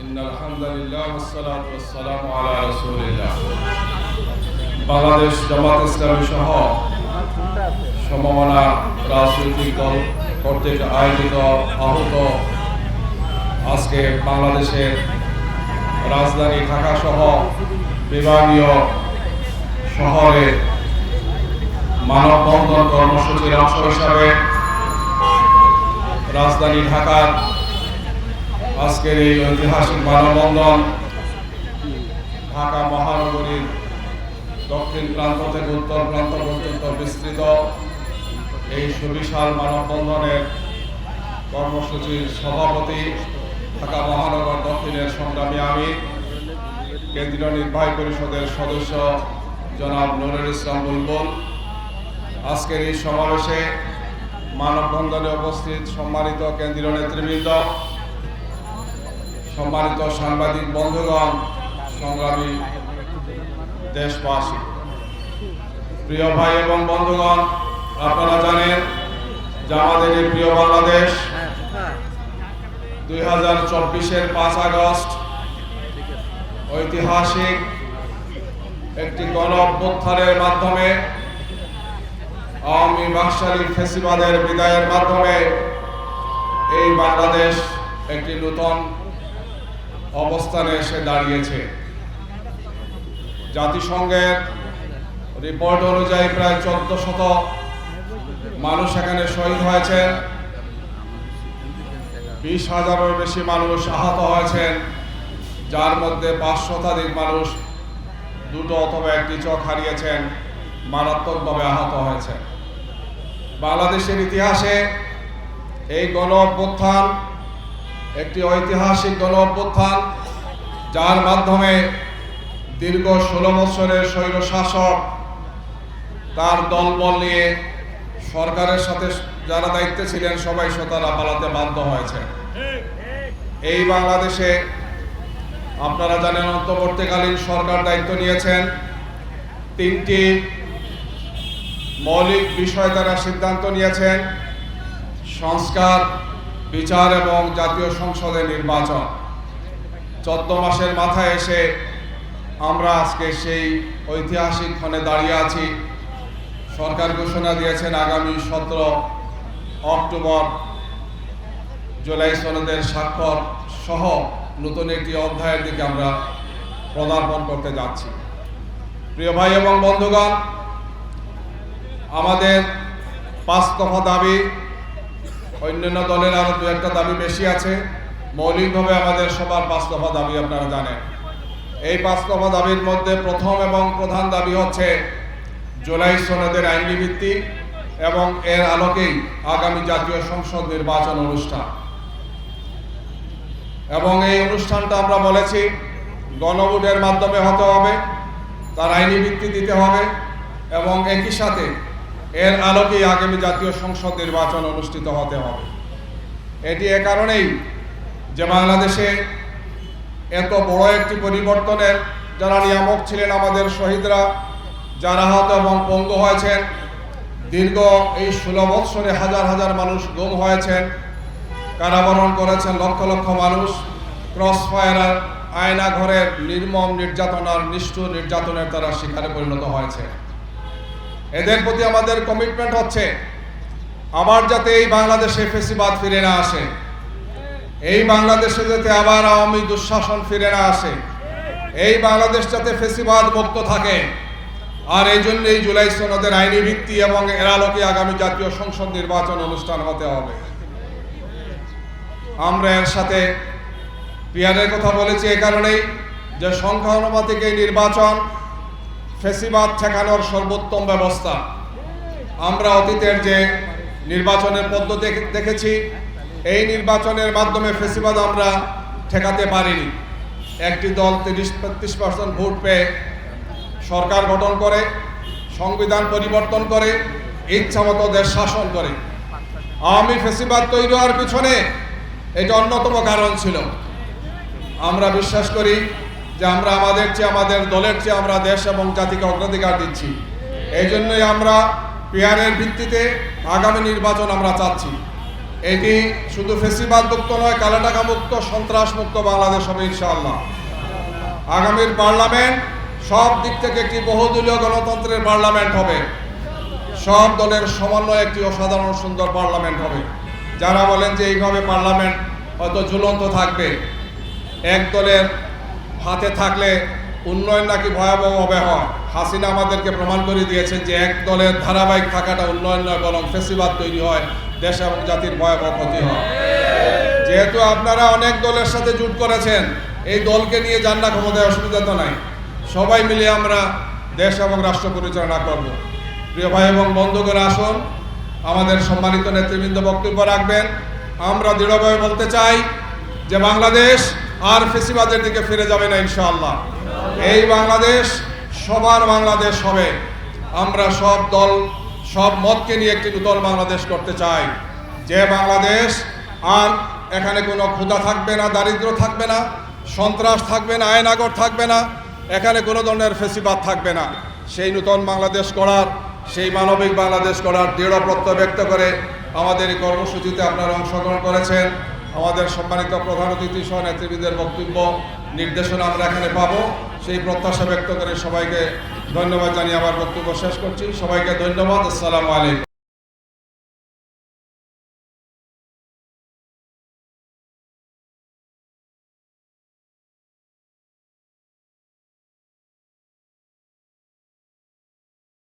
إن الحمد لله والصلاة والسلام على رسول الله বাংলাদেশ জামাত ইসলামী সহ সমমনা রাজনৈতিক দল কর্তৃক আয়োজিত আহত আজকে বাংলাদেশের রাজধানী ঢাকা সহ বিভাগীয় শহরে মানববন্ধন কর্মসূচির অংশ হিসাবে রাজধানী ঢাকার আজকের এই ঐতিহাসিক মানববন্ধন ঢাকা মহানগরীর দক্ষিণ প্রান্ত থেকে উত্তর প্রান্ত পর্যন্ত বিস্তৃত। এই সুবিশাল মানববন্ধনের কর্মসূচির সভাপতি ঢাকা মহানগর দক্ষিণের সংগ্রামী আমি কেন্দ্রীয় নির্বাহী পরিষদের সদস্য জনাব নুরুল ইসলাম বুলবুল। আজকের এই সমাবেশে মানববন্ধনে উপস্থিত সম্মানিত কেন্দ্রীয় নেতৃবৃন্দ সম্মানিত সাংবাদিক বন্ধুগণ, সংগ্রামী দেশবাসী। প্রিয় ভাই এবং বন্ধুগণ, আপনারা জানেন যে আমাদের এই প্রিয় বাংলাদেশ দুই হাজার চব্বিশের পাঁচ আগস্ট ঐতিহাসিক একটি গণ অভ্যুত্থানের মাধ্যমে আওয়ামী বাকশালী ফেসিবাদের বিদায়ের মাধ্যমে এই বাংলাদেশ একটি নূতন অবস্থানে এসে দাঁড়িয়েছে। জাতিসংঘের রিপোর্ট অনুযায়ী প্রায় চোদ্দ শত মানুষ এখানে শহীদ হয়েছেন। বিশ হাজারের বেশি মানুষ আহত হয়েছেন, যার মধ্যে পাঁচ শতাধিক মানুষ দুটো অথবা একটি চোখ হারিয়েছেন, মারাত্মকভাবে আহত হয়েছেন। বাংলাদেশের ইতিহাসে এই গণ অভ্যুত্থান একটি ঐতিহাসিক গণ অভ্যুত্থান যার মাধ্যমে দীর্ঘ ষোলো বছরের স্বৈর শাসক তার দলবল নিয়ে সরকারের সাথে যারা দায়িত্বে ছিলেন, সবাই তারা পালাতে বাধ্য হয়েছে। এই বাংলাদেশে আপনারা জানেন, অন্তর্বর্তীকালীন সরকার দায়িত্ব নিয়েছেন। তিনটি মৌলিক বিষয় তারা সিদ্ধান্ত নিয়েছেন। সংস্কার বিচার এবং জাতীয় সংসদের নির্বাচন। চোদ্দ মাসের মাথায় এসে আমরা আজকে সেই ঐতিহাসিক ক্ষণে দাঁড়িয়ে আছি। সরকার ঘোষণা দিয়েছেন আগামী সতেরো অক্টোবর জুলাই সনদের স্বাক্ষর সহ নতুন একটি অধ্যায়ের দিকে আমরা পদার্পণ করতে যাচ্ছি। প্রিয় ভাই এবং বন্ধুগণ, আমাদের পাঁচ দফা দাবি অন্যান্য দলের আরও দু একটা দাবি বেশি আছে। মৌলিকভাবে আমাদের সবার পাঁচ দফা দাবি আপনারা জানেন। এই পাঁচ দফা দাবির মধ্যে প্রথম এবং প্রধান দাবি হচ্ছে জুলাই সনদের আইনি ভিত্তি এবং এর আলোকেই আগামী জাতীয় সংসদ নির্বাচন অনুষ্ঠান। এবং এই অনুষ্ঠানটা আমরা বলেছি, গণভোটের মাধ্যমে হতে হবে, তার আইনি ভিত্তি দিতে হবে এবং একই সাথে এর আলোকেই আগামী জাতীয় সংসদ নির্বাচন অনুষ্ঠিত হতে হবে। এটি এ কারণেই যে বাংলাদেশে এত বড় একটি পরিবর্তনের যারা নিয়ামক ছিলেন আমাদের শহীদরা, যারা আহত এবং পঙ্গু হয়েছেন, দীর্ঘ এই ষোলো বৎসরে হাজার হাজার মানুষ গুম হয়েছেন, কারাবরণ করেছেন লক্ষ লক্ষ মানুষ, ক্রস ফায়ার আয়না ঘরের নির্মম নির্যাতনার নিষ্ঠুর নির্যাতনের তারা শিকারে পরিণত হয়েছে। এদের প্রতি আমাদের কমিটমেন্ট হচ্ছে আবার যাতে এই বাংলাদেশে ফেসিবাদ ফিরে না আসে, এই বাংলাদেশে যাতে আবার আওয়ামী দুঃশাসন ফিরে না আসে, এই বাংলাদেশ যাতে ফেসিবাদ মুক্ত থাকে। আর এই জন্য এই জুলাই সনদের আইনি ভিত্তি এবং এর আলোকে আগামী জাতীয় সংসদ নির্বাচন অনুষ্ঠান হতে হবে। আমরা এর সাথে পিয়ারের কথা বলেছি এই কারণেই যে সংখ্যা অনুপাতিক এই নির্বাচন ফেসিবাদ ঠেকানোর সর্বোত্তম ব্যবস্থা। আমরা অতীতের যে নির্বাচনের পদ্ধতি দেখেছি, এই নির্বাচনের মাধ্যমে ফেসিবাদ আমরা ঠেকাতে পারিনি। একটি দল তিরিশ বত্রিশ পার্সেন্ট ভোট পেয়ে সরকার গঠন করে, সংবিধান পরিবর্তন করে ইচ্ছামতো দেশ শাসন করে। আওয়ামী ফেসিবাদ তৈরি হওয়ার পিছনে এটা অন্যতম কারণ ছিল। আমরা বিশ্বাস করি যে আমরা আমাদের চেয়ে আমাদের দলের চেয়ে আমরা দেশ এবং জাতিকে অগ্রাধিকার দিচ্ছি। এই জন্যই আমরা পিয়ারের ভিত্তিতে আগামী নির্বাচন আমরা চাচ্ছি। এটি শুধু ফেসিবাদ মুক্ত নয় কালো টাকা মুক্ত সন্ত্রাস মুক্ত বাংলাদেশ হবে ইনশাআল্লাহ। আগামীর পার্লামেন্ট সব দিক থেকে একটি বহুদলীয় গণতন্ত্রের পার্লামেন্ট হবে। সব দলের সমন্বয়ে একটি অসাধারণ সুন্দর পার্লামেন্ট হবে। যারা বলেন যে এইভাবে পার্লামেন্ট হয়তো ঝুলন্ত থাকবে, এক দলের হাতে থাকলে উন্নয়ন নাকি ভয়াবহ হবে হয়। হাসিনা আমাদেরকে প্রমাণ করে দিয়েছেন যে এক দলের ধারাবাহিক থাকাটা উন্নয়ন নয়, বরং ফেসিবাদ তৈরি হয়, দেশ এবং জাতির ভয়াবহ ক্ষতি হয়। যেহেতু আপনারা অনেক দলের সাথে জুট করেছেন, এই দলকে নিয়ে যান না ক্ষমতায়, অসুবিধা তো নাই। সবাই মিলে আমরা দেশ এবং রাষ্ট্র পরিচালনা করব। প্রিয় ভাই এবং বন্ধুগণ, আসুন, আমাদের সম্মানিত নেতৃবৃন্দ বক্তব্য রাখবেন। আমরা দৃঢ়ভাবে বলতে চাই যে বাংলাদেশ আর ফেসিবাদের দিকে ফিরে যাবে না ইনশাআল্লাহ। এই বাংলাদেশ, সবার বাংলাদেশ হবে। আমরা সব দল, সব মতকে নিয়ে একটি নূতন বাংলাদেশ করতে চাই। যে বাংলাদেশ আর এখানে কোনো ক্ষুধা থাকবে না দারিদ্র থাকবে না, সন্ত্রাস থাকবে না আয়নাগর থাকবে না, এখানে কোনো ধরনের ফেসিবাদ থাকবে না। সেই নূতন বাংলাদেশ করার, সেই মানবিক বাংলাদেশ করার দৃঢ় প্রত্যয় ব্যক্ত করে আমাদের এই কর্মসূচিতে আপনারা অংশগ্রহণ করেছেন। আমাদের সম্মানিত প্রধান অতিথি সহ নেতৃবৃন্দের বক্তব্য, নির্দেশনা আমরা এখানে পাব। সেই প্রত্যাশা ব্যক্ত করে সবাইকে ধন্যবাদ জানিয়ে আমার বক্তব্য শেষ করছি। সবাইকে ধন্যবাদ। আসসালামু আলাইকুম।